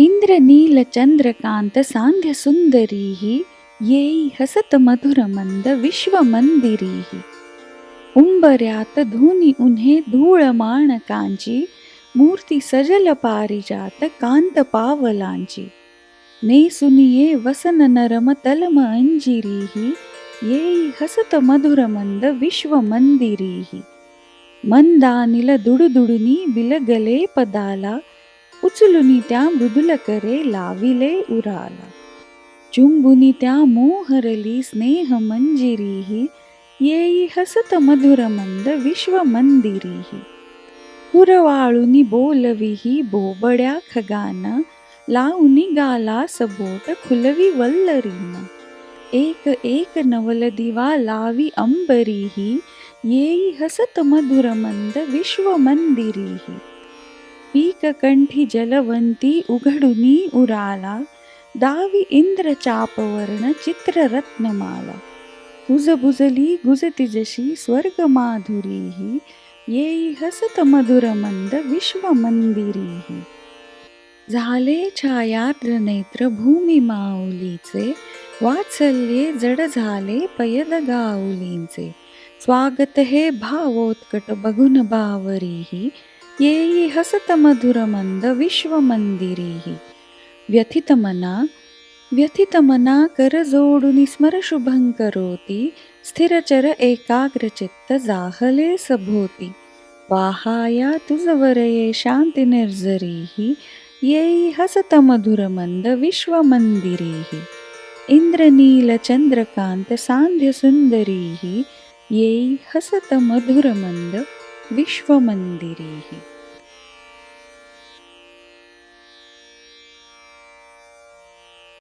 इन्द्रनीलचन्द्रकान्तसान्ध्यसुन्दरीः यै सुंदरीः येई हसत मधुर धुनी उन्हे धूळमाणकांची मूर्ती सजल पारिजात कांत पावलांची। नेसुनिये वसन नरम तलम अंजिरीः येई हसत मधुर मंद मंदानिल दुडुदुडुनी बिलगले पदाला उचलुनी त्या मृदुल करे लाविले उराला चुंबुनी त्या मोहरली स्नेह मंजिरीही येई हसत मधुर मंद विश्वमंदिरीः पुरवाळुनी बोलविही बोबड्या खगाना लावुनी गाला सबोट खुलवी वल्लरीन एक एक नवल दिवा लावी अंबरीही येई हसत मधुर मंद विश्व मंदिरीही कंठी जलवंती उघडुनी उराला दावी इंद्र चापवर्ण चित्र रत्नमाला कुजबुजली गुजती जशी स्वर्ग येई हसत मधुर मंद विश्वमंदिरीः झाले छायाद्र नेत्र भूमी माऊलीचे वात्सल्ये जड झाले पयद गाऊलींचे स्वागत हे भावोत्कट बघुन बावरीही ये हसतमधुरमन्द विश्वमन्दिरिः व्यथितमना व्यथितमना करजोडुनि स्मरशुभं करोति स्थिरचर एकाग्रचित्तजाहले सभोति। वाहाया तुजवरये शान्तिनिर्झरीः यै हसतमधुरमन्दविश्वमन्दिरीः इन्द्रनीलचन्द्रकान्तसान्ध्यसुन्दरीः यै हसतमधुरमन्द विश्वमंदिरीः